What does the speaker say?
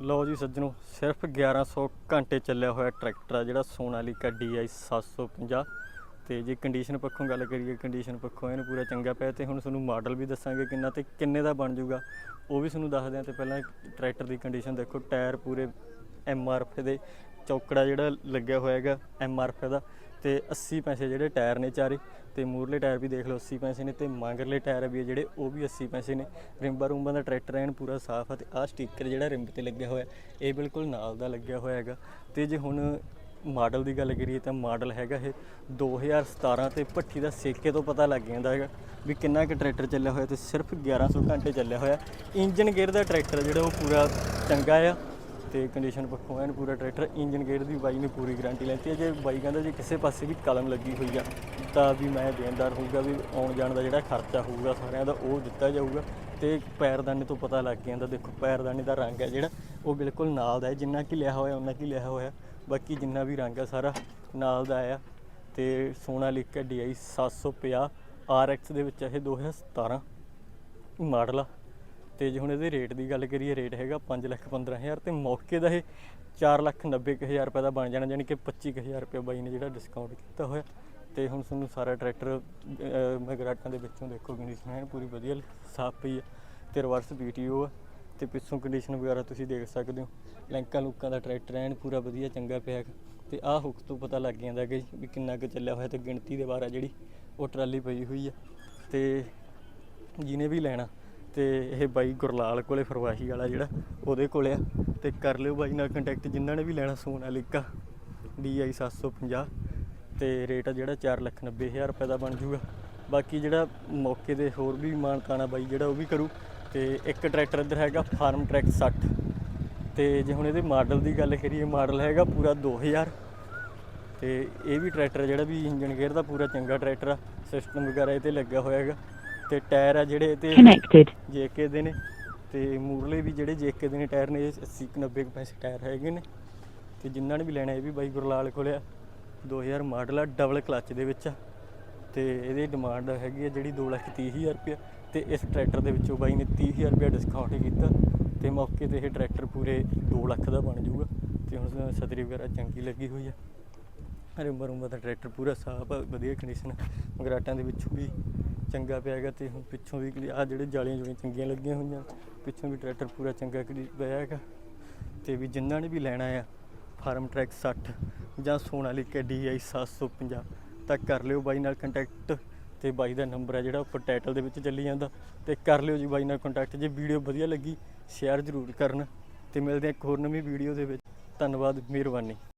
ਲਓ ਜੀ ਸੱਜਣੋ, ਸਿਰਫ 1100 ਘੰਟੇ ਚੱਲਿਆ ਹੋਇਆ ਟਰੈਕਟਰ ਆ, ਜਿਹੜਾ ਸੋਨਾਲੀਕਾ DI 750 ਤੇ ਜੇ ਕੰਡੀਸ਼ਨ ਪੱਖੋਂ ਗੱਲ ਕਰੀਏ ਕੰਡੀਸ਼ਨ ਪੱਖੋਂ ਇਹਨੂੰ ਪੂਰਾ ਚੰਗਾ ਪਿਆ ਤੇ ਹੁਣ ਤੁਹਾਨੂੰ ਮਾਡਲ ਵੀ ਦੱਸਾਂਗੇ ਕਿੰਨਾ ਤੇ ਕਿੰਨੇ ਦਾ ਬਣ ਜਾਊਗਾ। ਉਹ ਵੀ ਤੁਹਾਨੂੰ ਦੱਸਦੇ ਆ ਤੇ ਪਹਿਲਾਂ ਟਰੈਕਟਰ ਦੀ ਕੰਡੀਸ਼ਨ ਦੇਖੋ, ਟਾਇਰ ਪੂਰੇ MRF ਦੇ ਚੌਕੜਾ ਜਿਹੜਾ ਲੱਗਿਆ ਹੋਇਆ ਹੈਗਾ MRF ਦਾ। ਤੇ 80 ਪੈਸੇ ਜਿਹੜੇ ਟਾਇਰ ਨੇ ਚਾਰੇ, ਤੇ ਮੂਰਲੇ ਟਾਇਰ ਵੀ ਦੇਖ ਲਓ 80 ਪੈਸੇ ਨੇ ਤੇ ਮਗਰਲੇ ਟਾਇਰ ਵੀ ਆ ਜਿਹੜੇ, ਉਹ ਵੀ 80 ਪੈਸੇ ਨੇ। ਰਿੰਬਾ ਰੂੰਬਾਂ ਦਾ ਟਰੈਕਟਰ ਐਨ ਪੂਰਾ ਸਾਫ਼ ਆ ਤੇ ਆਹ ਸਟicker ਜਿਹੜਾ ਰਿੰਬ ਤੇ ਲੱਗਿਆ ਹੋਇਆ, ਇਹ ਬਿਲਕੁਲ ਨਾਲ ਦਾ ਲੱਗਿਆ ਹੋਇਆ ਹੈਗਾ। ਤੇ ਜੇ ਹੁਣ ਮਾਡਲ ਦੀ ਗੱਲ ਕਰੀਏ ਤਾਂ ਮਾਡਲ ਹੈਗਾ ਇਹ 2017 ਤੇ ਭੱਠੀ ਦਾ ਸੇਕੇ ਤੋਂ ਪਤਾ ਲੱਗ ਜਾਂਦਾ ਹੈਗਾ ਵੀ ਕਿੰਨਾ ਕੁ ਟਰੈਕਟਰ ਚੱਲਿਆ ਹੋਇਆ ਤੇ ਸਿਰਫ 1100 ਘੰਟੇ ਚੱਲਿਆ ਹੋਇਆ। ਇੰਜਨ ਗੇਅਰ ਦਾ ਟਰੈਕਟਰ ਜਿਹੜਾ ਉਹ ਪੂਰਾ ਚੰਗਾ ਆ ਤੇ ਕੰਡੀਸ਼ਨ ਪੱਖੋਂ ਐਨ ਪੂਰਾ ਟਰੈਕਟਰ, ਇੰਜਨ ਗੇਅਰ ਦੀ ਬਾਈ ਨੇ ਪੂਰੀ ਗਾਰੰਟੀ ਲੈਤੀ ਹੈ। ਜੇ ਬਾਈ ਕਹਿੰਦਾ ਜੇ ਕਿਸੇ ਪਾਸੇ ਵੀ ਕਲਮ ਲੱਗੀ ਹੋਈ ਆ, ਤਾਂ ਵੀ ਮੈਂ ਦੇਣਦਾਰ ਹੋਊਗਾ, ਵੀ ਆਉਣ ਜਾਣ ਦਾ ਜਿਹੜਾ ਖਰਚਾ ਹੋਊਗਾ ਸਾਰਿਆਂ ਦਾ, ਉਹ ਦਿੱਤਾ ਜਾਊਗਾ। ਤੇ ਪੈਰਦਾਨੇ ਤੋਂ ਪਤਾ ਲੱਗ ਜਾਂਦਾ, ਦੇਖੋ ਪੈਰਦਾਨੇ ਦਾ ਰੰਗ ਹੈ ਜਿਹੜਾ, ਉਹ ਬਿਲਕੁਲ ਨਾਲ ਦਾ ਹੈ। ਜਿੰਨਾ ਕੀ ਲਿਆ ਹੋਇਆ ਉਹਨਾਂ ਕੀ ਲਿਆ ਹੋਇਆ। ਬਾਕੀ ਜਿੰਨਾ ਵੀ ਰੰਗ ਹੈ ਸਾਰਾ ਨਾਲ ਦਾ ਆ। ਤੇ ਸੋਨਾਲੀਕਾ DI 750 RX ਦੇ ਵਿੱਚ ਇਹ 2017 ਮਾਡਲ ਆ। ਤੇ ਜੇ ਹੁਣ ਇਹਦੇ ਰੇਟ ਦੀ ਗੱਲ ਕਰੀਏ ਰੇਟ ਹੈਗਾ 5 ਲੱਖ 15000 ਤੇ ਮੌਕੇ ਦਾ ਇਹ 4 ਲੱਖ 90 ਕੁ ਹਜ਼ਾਰ ਰੁਪਏ ਦਾ ਬਣ ਜਾਣਾ ਯਾਨੀ ਕਿ 25000 ਰੁਪਏ ਬਾਈ ਨੇ ਜਿਹੜਾ ਡਿਸਕਾਊਂਟ ਕੀਤਾ ਹੋਇਆ। ਤੇ ਹੁਣ ਤੁਹਾਨੂੰ ਸਾਰਾ ਟਰੈਕਟਰ ਮਗਰਾਟਾਂ ਦੇ ਵਿੱਚੋਂ ਦੇਖੋ ਕੰਡੀਸ਼ਨ ਹੈ, ਪੂਰੀ ਵਧੀਆ ਸਾਫ਼ ਪਈ ਹੈ ਤੇ ਰਿਵਰਸ ਪੀਟੀਓ ਆ। ਤੇ ਪਿੱਛੋਂ ਕੰਡੀਸ਼ਨ ਵਗੈਰਾ ਤੁਸੀਂ ਦੇਖ ਸਕਦੇ ਹੋ। ਲੈਂਕਾਂ ਲੁੱਕਾਂ ਦਾ ਟਰੈਕਟਰ ਐਨ ਪੂਰਾ ਵਧੀਆ, ਚੰਗਾ ਪਿਆ ਹੈਗਾ। ਤੇ ਆਹ ਹੁੱਕ ਤੋਂ ਪਤਾ ਲੱਗ ਜਾਂਦਾ ਕਿ ਵੀ ਕਿੰਨਾ ਕੁ ਚੱਲਿਆ ਹੋਇਆ ਤੇ ਗਿਣਤੀ ਦੇ ਬਾਰੇ ਜਿਹੜੀ ਉਹ ਟਰਾਲੀ ਪਈ ਹੋਈ ਆ। ਤੇ ਜਿਹਨੇ ਵੀ ਲੈਣਾ ਤੇ ਇਹ ਬਾਈ ਗੁਰਲਾਲ ਕੋਲੇ ਫਰਵਾਹੀ ਵਾਲਾ ਜਿਹੜਾ, ਉਹਦੇ ਕੋਲੇ ਆ। ਤੇ ਕਰ ਲਿਓ ਬਾਈ ਨਾਲ ਕੰਟੈਕਟ ਜਿਨ੍ਹਾਂ ਨੇ ਵੀ ਲੈਣਾ ਸੋਨਾਲੀਕਾ DI 750 ਤੇ ਰੇਟ ਆ ਜਿਹੜਾ 490000 ਰੁਪਏ ਦਾ ਬਣ ਜੂਗਾ ਬਾਕੀ ਜਿਹੜਾ ਮੌਕੇ ਦੇ ਹੋਰ ਵੀ ਮਾਨਤਾਨਾ ਬਾਈ ਜਿਹੜਾ, ਉਹ ਵੀ ਕਰੂ। ਤੇ ਇੱਕ ਟਰੈਕਟਰ ਇੱਧਰ ਹੈਗਾ ਫਾਰਮ ਟਰੈਕ 60 ਤੇ ਜੇ ਹੁਣ ਇਹਦੇ ਮਾਡਲ ਦੀ ਗੱਲ ਕਰੀਏ ਮਾਡਲ ਹੈਗਾ ਪੂਰਾ 2000 ਤੇ ਇਹ ਵੀ ਟਰੈਕਟਰ ਜਿਹੜਾ ਵੀ ਇੰਜਨ ਗੇਅਰ ਦਾ ਪੂਰਾ ਚੰਗਾ ਟਰੈਕਟਰ ਆ। ਸਿਸਟਮ ਵਗੈਰਾ ਇਹ ਤੇ ਲੱਗਿਆ ਹੋਇਆ ਹੈਗਾ। ਤੇ ਟਾਇਰ ਆ ਜਿਹੜੇ ਤੇ Connected. ਜੇਕੇ ਦੇ ਨੇ ਤੇ ਮੂਰਲੇ ਵੀ ਜਿਹੜੇ ਜੇਕੇ ਦੇ ਨੇ ਟਾਇਰ ਨੇ ਇਹ 80 ਕੁ 90 ਕੁ ਪੈਸੇ ਟਾਇਰ ਹੈਗੇ ਨੇ ਤੇ ਜਿਨ੍ਹਾਂ ਨੇ ਵੀ ਲੈਣਾ ਇਹ ਵੀ ਬਾਈ ਗੁਰਲਾਲ ਕੋਲੇ ਆ 2000 ਮਾਡਲ ਆ ਡਬਲ ਕਲੱਚ ਦੇ ਵਿੱਚ ਆ ਤੇ ਇਹਦੀ ਡਿਮਾਂਡ ਹੈਗੀ ਆ ਜਿਹੜੀ 230000 ਰੁਪਏ ਤੇ ਇਸ ਟਰੈਕਟਰ ਦੇ ਵਿੱਚੋਂ ਬਾਈ ਨੇ 30000 ਰੁਪਏ ਡਿਸਕਾਊਂਟ ਕੀਤਾ ਤੇ ਮੌਕੇ ਤੇ ਇਹ ਟਰੈਕਟਰ ਪੂਰੇ 2 ਲੱਖ ਦਾ ਬਣ ਜਾਊਗਾ ਤੇ ਹੁਣ ਸਤਰੀ ਵਗੈਰਾ ਚੰਗੀ ਲੱਗੀ ਹੋਈ ਆ ਰਿੰਬਾ ਰੁੰਬਾ ਦਾ ਟਰੈਕਟਰ ਪੂਰਾ ਸਾਫ਼ ਆ ਵਧੀਆ ਕੰਡੀਸ਼ਨ ਮਗਰਾਟਾਂ ਦੇ ਵਿੱਚੋਂ ਵੀ ਚੰਗਾ ਪਿਆ ਹੈਗਾ ਤੇ ਹੁਣ ਪਿੱਛੋਂ ਵੀ ਆ ਜਿਹੜੇ ਜਾਲੀਆਂ ਜੁਲੀਆਂ ਚੰਗੀਆਂ ਲੱਗੀਆਂ ਹੋਈਆਂ, ਪਿੱਛੋਂ ਵੀ ਟਰੈਕਟਰ ਪੂਰਾ ਚੰਗਾ ਕਰੀ ਪਿਆ ਹੈਗਾ। ਤੇ ਵੀ ਜਿਨ੍ਹਾਂ ਨੇ ਵੀ ਲੈਣਾ ਆ, ਫਾਰਮ ਟਰੈਕ 60 ਜਾਂ ਸੋਨਾਲੀਕਾ DI 750 ਤਾਂ ਕਰ ਲਿਓ ਬਾਈ ਨਾਲ ਕੰਟੈਕਟ ਤੇ ਬਾਈ ਦਾ ਨੰਬਰ ਹੈ ਜਿਹੜਾ ਉੱਪਰ ਟਾਈਟਲ ਦੇ ਵਿੱਚ ਚੱਲੀ ਜਾਂਦਾ, ਤੇ ਕਰ ਲਿਓ ਜੀ ਬਾਈ ਨਾਲ ਕੰਟੈਕਟ ਜੇ ਵੀਡੀਓ ਵਧੀਆ ਲੱਗੀ ਸ਼ੇਅਰ ਜ਼ਰੂਰ ਕਰਨ ਤੇ ਮਿਲਦੇ ਹਾਂ ਇੱਕ ਹੋਰ ਨਵੀਂ ਵੀਡੀਓ ਦੇ ਵਿੱਚ। ਧੰਨਵਾਦ, ਮਿਹਰਬਾਨੀ।